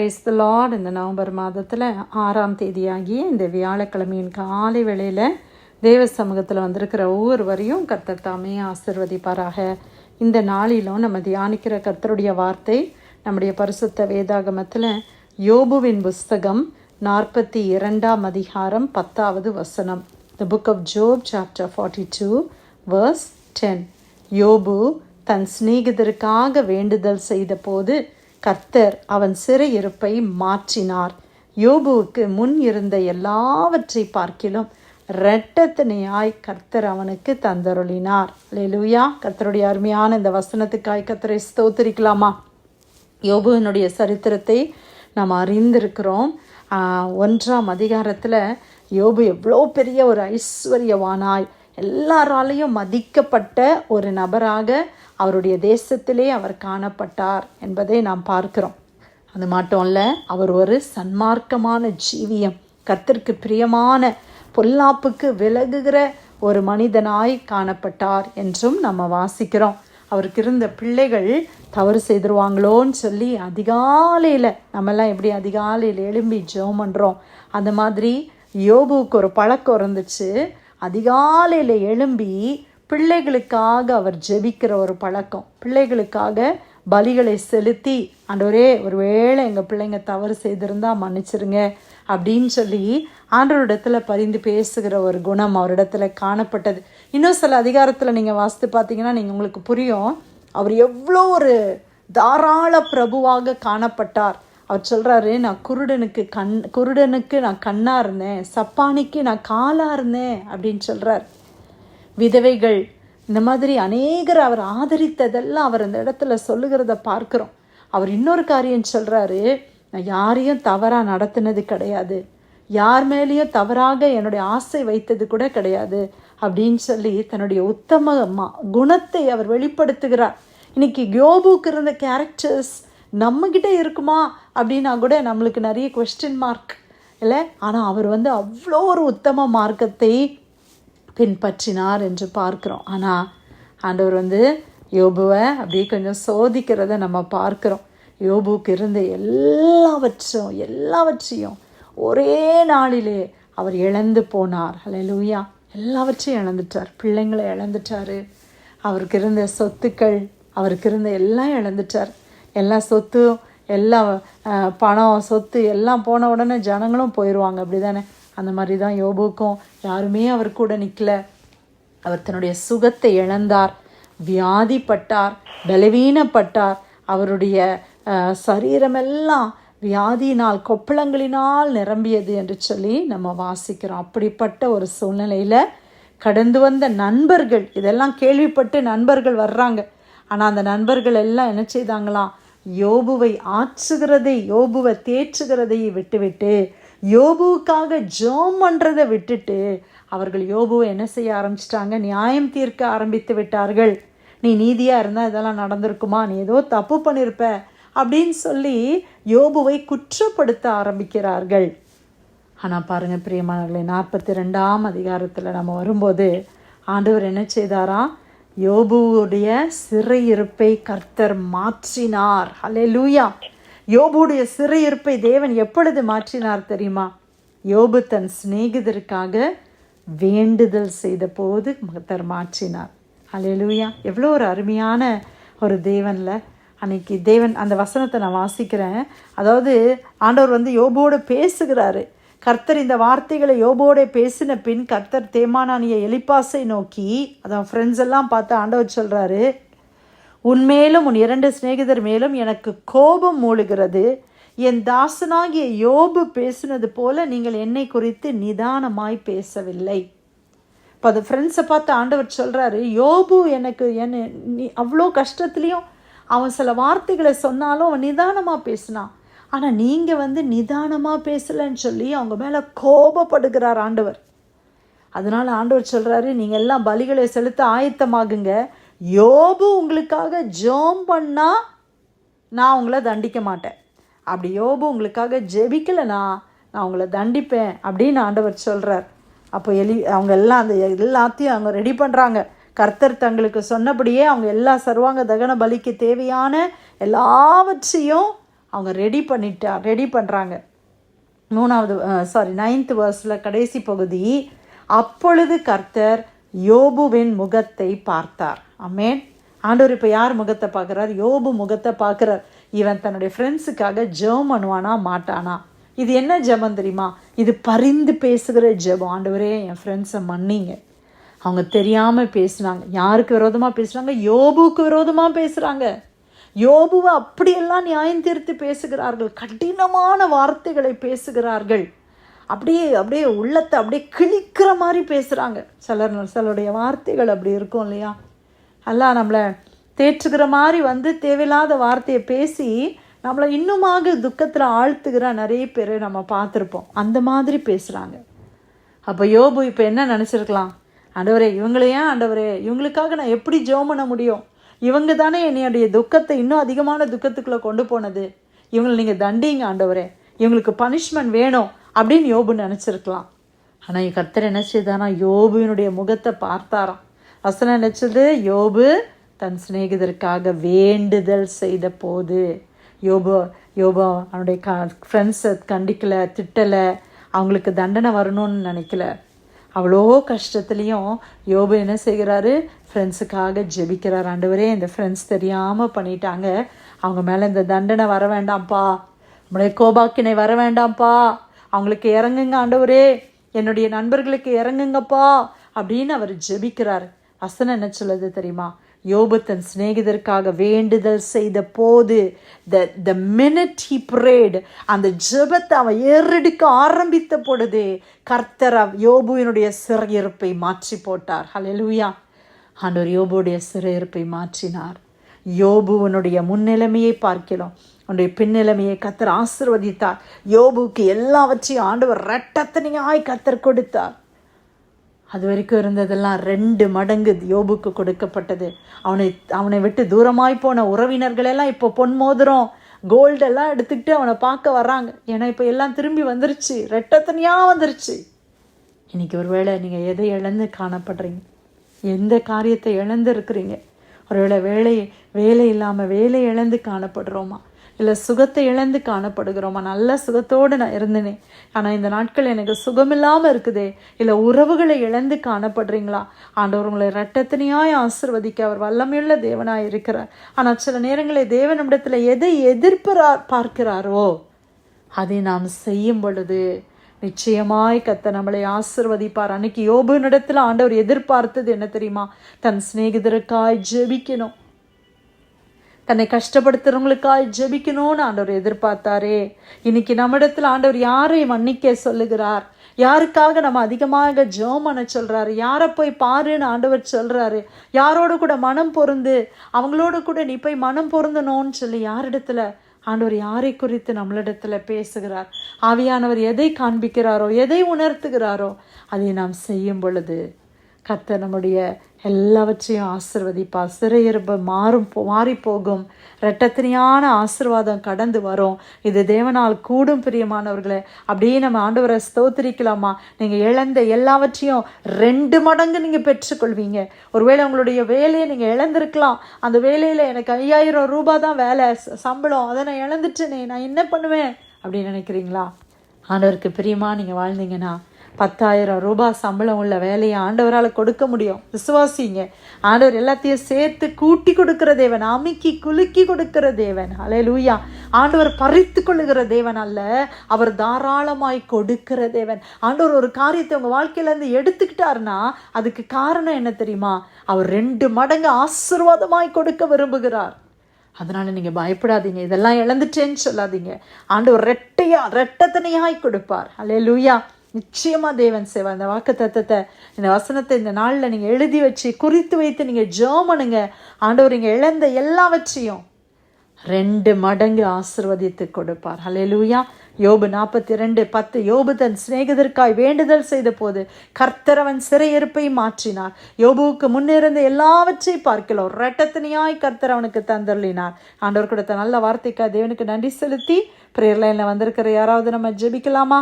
Price the Lord இந்த November மாதத்தில் ஆறாம் தேதியாகிய இந்த வியாழக்கிழமையின் காலை வேளையில் தேவ சமூகத்தில் வந்திருக்கிற ஒவ்வொருவரையும் கர்த்தர் தாமே ஆசிர்வதிப்பாராக. இந்த நாளிலும் நம்ம தியானிக்கிற கர்த்தருடைய வார்த்தை நம்முடைய பரிசுத்த வேதாகமத்தில் யோபுவின் புஸ்தகம் நாற்பத்தி இரண்டாம் அதிகாரம் பத்தாவது வசனம். The book of Job chapter forty two verse ten யோபு தன் சிநேகிதருக்காக வேண்டுதல் செய்தபோது கர்த்தர் அவன் சிறையிருப்பை மாற்றினார். யோபுவுக்கு முன் இருந்த எல்லாவற்றை பார்க்கிலும் இரட்டத்தினையாய் கர்த்தர் அவனுக்கு தந்தருளினார். லெலுயா கர்த்தருடைய அருமையான இந்த வசனத்துக்காய் கர்த்தரை ஸ்தோத்திரிக்கலாமா? யோபுவினுடைய சரித்திரத்தை நாம் அறிந்திருக்கிறோம். ஒன்றாம் அதிகாரத்தில் யோபு எவ்வளோ பெரிய ஒரு ஐஸ்வர்யவானாய். எல்லாராலையும் மதிக்கப்பட்ட ஒரு நபராக அவருடைய தேசத்திலே அவர் காணப்பட்டார் என்பதை நாம் பார்க்கிறோம். அது மட்டும் இல்லை அவர் ஒரு சன்மார்க்கமான ஜீவியம் கத்திற்கு பிரியமான பொல்லாப்புக்கு விலகுகிற ஒரு மனிதனாய் காணப்பட்டார் என்றும் நம்ம வாசிக்கிறோம். அவருக்கு இருந்த பிள்ளைகள் தவறு செய்திருவாங்களோன்னு சொல்லி அதிகாலையில் நம்மெல்லாம் எப்படி அதிகாலையில் எழும்பி ஜோம் பண்ணுறோம் அந்த மாதிரி யோபுவுக்கு ஒரு பழக்கம் இருந்துச்சு. அதிகாலையில் எழும்பி பிள்ளைகளுக்காக அவர் ஜெபிக்கிற ஒரு பழக்கம். பிள்ளைகளுக்காக பலிகளை செலுத்தி ஆண்டவரே ஒருவேளை எங்கள் பிள்ளைங்க தவறு செய்திருந்தால் மன்னிச்சிருங்க அப்படின்னு சொல்லி ஆண்டவரிடத்தில் பரிந்து பேசுகிற ஒரு குணம் அவரிடத்துல காணப்பட்டது. இன்னும் சில அதிகாரத்தில் நீங்கள் வாசித்து பார்த்தீங்கன்னா நீங்கள் உங்களுக்கு புரியும். அவர் எவ்வளோ ஒரு தாராள பிரபுவாக காணப்பட்டார். அவர் சொல்கிறாரு நான் குருடனுக்கு கண் குருடனுக்கு நான் கண்ணாக இருந்தேன். சப்பானிக்கு நான் காலாக இருந்தேன். அப்படின்னு சொல்கிறார் விதவைகள் இந்த மாதிரி அநேகர் அவர் ஆதரித்ததெல்லாம் அவர் அந்த இடத்துல சொல்லுகிறத பார்க்குறோம். அவர் இன்னொரு காரியம் சொல்கிறாரு நான் யாரையும் தவறாக நடத்தினது கிடையாது. யார் மேலேயும் தவறாக என்னுடைய ஆசை வைத்தது கூட கிடையாது. அப்படின்னு சொல்லி தன்னுடைய உத்தம ம- குணத்தை அவர் வெளிப்படுத்துகிறார். இன்னைக்கு யோபுக்கு இருந்த கேரக்டர்ஸ் நம்மக்கிட்ட இருக்குமா அப்படின்னா கூட நம்மளுக்கு நிறைய கொஸ்டின் மார்க் இல்லை? ஆனால் அவர் வந்து அவ்வளோ ஒரு உத்தம மார்க்கத்தை பின்பற்றினார் என்று பார்க்குறோம். ஆனால் ஆண்டவர் வந்து யோபுவை அப்படியே கொஞ்சம் சோதிக்கிறத நம்ம பார்க்குறோம். யோபுவுக்கு இருந்த எல்லாவற்றும் எல்லாவற்றையும் ஒரே நாளிலே அவர் இழந்து போனார். ஹalleluya எல்லாவற்றையும் இழந்துட்டார். பிள்ளைங்களை இழந்துட்டார். அவருக்கு இருந்த சொத்துக்கள் அவருக்கு இருந்த எல்லாம் இழந்துட்டார். எல்லா சொத்தும் எல்லாம் பணம் சொத்து எல்லாம் போன உடனே ஜனங்களும் போயிடுவாங்க அப்படி தானே அந்த மாதிரி தான் யோபுக்கும். யாருமே அவர் கூட நிற்கல அவர் தன்னுடைய சுகத்தை இழந்தார். வியாதிப்பட்டார். பலவீனப்பட்டார். அவருடைய சரீரமெல்லாம் வியாதியினால் கொப்பளங்களினால் நிரம்பியது என்று சொல்லி நம்ம வாசிக்கிறோம். அப்படிப்பட்ட ஒரு சூழ்நிலையில் கடந்து வந்த நண்பர்கள் இதெல்லாம் கேள்விப்பட்டு நண்பர்கள் வர்றாங்க. ஆனால் அந்த நண்பர்கள் எல்லாம் என்ன செய்தாங்களாம்? யோபுவை ஆற்றுகிறதை யோபுவை தேற்றுகிறதை விட்டுவிட்டு யோபுவுக்காக ஜோம் பண்ணுறதை விட்டுட்டு அவர்கள் யோபுவை என்ன செய்ய ஆரம்பிச்சிட்டாங்க? நியாயம் தீர்க்க ஆரம்பித்து விட்டார்கள். நீ நீதியாக இருந்தால் இதெல்லாம் நடந்திருக்குமா? நீ ஏதோ தப்பு பண்ணியிருப்ப அப்படின்னு சொல்லி யோபுவை குற்றப்படுத்த ஆரம்பிக்கிறார்கள். ஆனால் பாருங்கள் பிரியமானவர்களே நாற்பத்தி ரெண்டாம் அதிகாரத்தில் நம்ம வரும்போது ஆண்டவர் என்ன செய்தாராம் யோபுவுடைய சிறையிருப்பை கர்த்தர் மாற்றினார். ஹalleluya யோபுடைய சிறையிருப்பை தேவன் எப்பொழுது மாற்றினார் தெரியுமா? யோபு தன் சிநேகிதருக்காக வேண்டுதல் செய்த போது கர்த்தர் மாற்றினார். ஹalleluya எவ்வளோ ஒரு அருமையான ஒரு தேவனில். அன்னைக்கு தேவன் அந்த வசனத்தை நான் வாசிக்கிறேன். அதாவது ஆண்டவர் வந்து யோபோடு பேசுகிறாரு. கர்த்தர் இந்த வார்த்தைகளை யோபோட பேசின பின் கர்த்தர் தேமானானிய எலிப்பாசை நோக்கி அதான் ஃப்ரெண்ட்ஸ் எல்லாம் பார்த்து ஆண்டவர் சொல்கிறாரு உன்மேலும் உன் இரண்டு சிநேகிதர் மேலும் எனக்கு கோபம் மூழுகிறது என் தாசனாகிய யோபு பேசினது போல நீங்கள் என்னை குறித்து நிதானமாய் பேசவில்லை. இப்போ அது ஃப்ரெண்ட்ஸை பார்த்து ஆண்டவர் சொல்கிறாரு யோபு எனக்கு என்ன நீ அவ்வளோ கஷ்டத்துலேயும் அவன் சில வார்த்தைகளை சொன்னாலும் அவன் நிதானமாக பேசினான். ஆனால் நீங்கள் வந்து நிதானமாக பேசலைன்னு சொல்லி அவங்க மேலே கோபப்படுகிறார் ஆண்டவர். அதனால் ஆண்டவர் சொல்கிறாரு நீங்கள் எல்லாம் பலிகளை செலுத்த ஆயத்தமாகுங்க. யோபு உங்களுக்காக ஜோம் பண்ணால் நான் உங்களை தண்டிக்க மாட்டேன். அப்படி யோபு உங்களுக்காக ஜெபிக்கலைனா நான் உங்களை தண்டிப்பேன் அப்படின்னு ஆண்டவர் சொல்கிறார் அப்போ எலி அவங்க எல்லாம் அந்த எல்லாத்தையும் அவங்க ரெடி பண்ணுறாங்க கர்த்தர் தங்களுக்கு சொன்னபடியே அவங்க எல்லா சர்வாங்க தகன பலிக்கு தேவையான எல்லாவற்றையும் அவங்க ரெடி பண்ணிட்டா ரெடி பண்ணுறாங்க மூணாவது சாரி நைன்த் வேர்ஸில் கடைசி பகுதி அப்பொழுது கர்த்தர் யோபுவின் முகத்தை பார்த்தார். அமேன் ஆண்டவர் இப்போ யார் முகத்தை பார்க்குறார்? யோபு முகத்தை பார்க்குறார். இவன் தன்னுடைய ஃப்ரெண்ட்ஸுக்காக ஜெபம் பண்ணுவானா மாட்டானா? இது என்ன ஜெபம் தெரியுமா? இது பரிந்து பேசுகிற ஜெபம். ஆண்டவரே என் ஃப்ரெண்ட்ஸை மன்னிங்க. அவங்க தெரியாமல் பேசுனாங்க. யாருக்கு விரோதமாக பேசுகிறாங்க யோபுக்கு விரோதமாக பேசுகிறாங்க யோபுவை அப்படியெல்லாம் நியாயம் தீர்த்து பேசுகிறார்கள். கடினமான வார்த்தைகளை பேசுகிறார்கள். அப்படியே அப்படியே உள்ளத்தை அப்படியே கிழிக்கிற மாதிரி பேசுகிறாங்க சிலர் சிலருடைய வார்த்தைகள் அப்படி இருக்கும் இல்லையா? எல்லாம் நம்மளை தேற்றுகிற மாதிரி வந்து தேவையில்லாத வார்த்தையை பேசி நம்மளை இன்னுமாக துக்கத்தில் ஆழ்த்துகிற நிறைய பேர் நம்ம பார்த்துருப்போம். அந்த மாதிரி பேசுகிறாங்க அப்போ யோபு இப்போ என்ன நினச்சிருக்கலாம்? ஆண்டவரே இவங்களையே ஆண்டவரே இவங்களுக்காக நான் எப்படி ஜோம் பண்ண முடியும்? இவங்க தானே என்னுடைய துக்கத்தை இன்னும் அதிகமான துக்கத்துக்குள்ளே கொண்டு போனது. இவங்களை நீங்கள் தண்டிங்க ஆண்டவரே. இவங்களுக்கு பனிஷ்மெண்ட் வேணும் அப்படின்னு யோபு நினச்சிருக்கலாம். ஆனால் கர்த்தர் என்ன செய்தானா யோபுவினுடைய முகத்தை பார்த்தாராம். வசனம் நினச்சது யோபு தன் சிநேகிதருக்காக வேண்டுதல் செய்த போது யோபு யோபு அவனுடைய க ஃப்ரெண்ட்ஸை கண்டிக்கலை திட்டலை அவங்களுக்கு தண்டனை வரணும்னு நினைக்கல. அவ்வளோ கஷ்டத்துலேயும் யோபு என்ன செய்கிறாரு? ஃப்ரெண்ட்ஸுக்காக ஜெபிக்கிறார். ஆண்டவரே இந்த ஃப்ரெண்ட்ஸ் தெரியாமல் பண்ணிட்டாங்க. அவங்க மேலே இந்த தண்டனை வர வேண்டாம்ப்பா. நம்மளுடைய கோபாக்கினை வர வேண்டாம்ப்பா. அவங்களுக்கு இறங்குங்க ஆண்டவரே. என்னுடைய நண்பர்களுக்கு இறங்குங்கப்பா அப்படின்னு அவர் ஜெபிக்கிறார். வசனம் என்ன சொல்லுது தெரியுமா? யோபு தன் சிநேகிதருக்காக வேண்டுதல் செய்த போது த த மினிட் ஹி பிரேட் அந்த ஜெபத்தை அவன் ஏறெடுக்க ஆரம்பித்த பொழுது கர்த்தர் யோபுவினுடைய சிறையிருப்பை மாற்றி போட்டார். ஹலெலுயா ஆண்டவர் யோபுடைய சிறையிருப்பை மாற்றினார். யோபுவனுடைய முன்னிலைமையை பார்க்கிறோம். அவனுடைய பின்னிலைமையை கத்தர் ஆசிர்வதித்தார். யோபுக்கு எல்லாவற்றையும் ஆண்டவர் ரட்டத்தனையாய் கத்தர் கொடுத்தார். அது வரைக்கும் இருந்ததெல்லாம் ரெண்டு மடங்கு யோபுக்கு கொடுக்கப்பட்டது. அவனை அவனை விட்டு தூரமாய் போன உறவினர்களெல்லாம் இப்போ பொன் மோதிரம் கோல்டெல்லாம் எடுத்துக்கிட்டு அவனை பார்க்க வர்றாங்க. ஏன்னா இப்போ எல்லாம் திரும்பி வந்துருச்சு. ரெட்டத்தனியாக வந்துருச்சு. இன்னைக்கு ஒருவேளை நீங்கள் எதை இழந்து காணப்படுறீங்க? எந்த காரியத்தை இழந்து இருக்கிறீங்க? ஒருவேளை வேலை வேலை இல்லாமல் வேலை இழந்து காணப்படுறோமா? இல்லை சுகத்தை இழந்து காணப்படுகிறோமா. நல்ல சுகத்தோடு நான் இருந்தேனே. ஆனால் இந்த நாட்கள் எனக்கு சுகமில்லாமல் இருக்குதே. இல்லை உறவுகளை இழந்து காணப்படுறீங்களா? ஆண்டவர் உங்களை ரெட்டத்தினையாய் ஆசிர்வதிக்க அவர் வல்லமையுள்ள தேவனாய் இருக்கிறார். ஆனால் சில நேரங்களில் தேவனிடத்தில் எதை எதிர்ப்பார் பார்க்கிறாரோ அதை நாம் செய்யும் பொழுது நிச்சயமாய் கத்த நம்மளை ஆசிர்வதிப்பார். அன்னைக்கு யோபுனிடத்தில் ஆண்டவர் எதிர்பார்த்தது என்ன தெரியுமா? தன் சிநேகிதருக்காய் ஜெபிக்கணும். தன்னை கஷ்டப்படுத்துறவங்களுக்காய் ஜெபிக்கணும்னு ஆண்டவர் எதிர்பார்த்தாரே. இன்னைக்கு நம்மிடத்தில் ஆண்டவர் யாரை மன்னிக்க சொல்லுகிறார்? யாருக்காக நம்ம அதிகமாக ஜெபம் பண்ண சொல்கிறாரு யாரை போய் பாருன்னு ஆண்டவர் சொல்கிறாரு யாரோட கூட மனம் பொருந்து அவங்களோட கூட நீ போய் மனம் பொருந்தணும்னு சொல்லி யாரிடத்துல? ஆண்டவர் யாரை குறித்து நம்மளிடத்துல பேசுகிறார்? ஆவியானவர் எதை காண்பிக்கிறாரோ எதை உணர்த்துகிறாரோ அதை நாம் செய்யும் பொழுது கத்த நம்முடைய எல்லாவற்றையும் ஆசிர்வதிப்பா சிறையிருப்பு மாறும் மாறி போகும் ரெட்டத்தினியான ஆசிர்வாதம் கடந்து வரும். இது தேவனால் கூடும் பிரியமானவர்களே. அப்படியே நம்ம ஆண்டவரை ஸ்தோத்திரிக்கலாமா? நீங்கள் இழந்த எல்லாவற்றையும் ரெண்டு மடங்கு நீங்கள் பெற்றுக்கொள்வீங்க. ஒருவேளை உங்களுடைய வேலையை நீங்கள் இழந்திருக்கலாம். அந்த வேலையில் எனக்கு ஐயாயிரம் ரூபாய் தான் வேலை ச- சம்பளம். அதை நான் இழந்துட்டேனே. நான் என்ன பண்ணுவேன்? அப்படின்னு நினைக்கிறீங்களா? ஆண்டவருக்கு பிரியமா நீங்கள் வாழ்ந்தீங்கன்னா பத்தாயிரம் ரூபாய் சம்பளம் உள்ள வேலையை ஆண்டவரால் கொடுக்க முடியும். விசுவாசிங்க. ஆண்டவர் எல்லாத்தையும் சேர்த்து கூட்டி கொடுக்கிற தேவன் அமுக்கி குலுக்கி கொடுக்கிற தேவன். ஹalleluya ஆண்டவர் பறித்து கொள்ளுகிற தேவன் அல்ல அவர் தாராளமாய் கொடுக்கிற தேவன். ஆண்டவர் ஒரு காரியத்தை உங்கள் வாழ்க்கையிலேருந்து எடுத்துக்கிட்டாருன்னா அதுக்கு காரணம் என்ன தெரியுமா? அவர் ரெண்டு மடங்கு ஆசீர்வாதமாய் கொடுக்க விரும்புகிறார். அதனால் நீங்கள் பயப்படாதீங்க. இதெல்லாம் இழந்துட்டேன்னு சொல்லாதீங்க. ஆண்டவர் ரெட்டையா ரெட்டத்தனையாய் கொடுப்பார். அல்லேலூயா நிச்சயமாக தேவன் செய்வார். இந்த வாக்கு தத்தத்தை இந்த வசனத்தை இந்த நாளில் நீங்கள் எழுதி வச்சு குறித்து வைத்து நீங்கள் ஜோமனுங்க ஆண்டவர் இங்கே இழந்த எல்லாவற்றையும் ரெண்டு மடங்கு ஆசிர்வதித்து கொடுப்பார். ஹalleluya யோபு நாற்பத்தி ரெண்டு பத்து யோபு தன் சிநேகிதற்காய் வேண்டுதல் செய்த போது கர்த்தரவன் சிறையிருப்பை மாற்றினார். யோபுவுக்கு முன்னிருந்த எல்லாவற்றை பார்க்கலாம் ரெட்டத்தனையாய் கர்த்தர் அவனுக்கு தந்தருளினார். ஆண்டவர் கொடுத்த நல்ல வார்த்தைக்காக தேவனுக்கு நன்றி செலுத்தி பிரேயர் லைனில் வந்திருக்கிற யாராவது நம்ம ஜெபிக்கலாமா?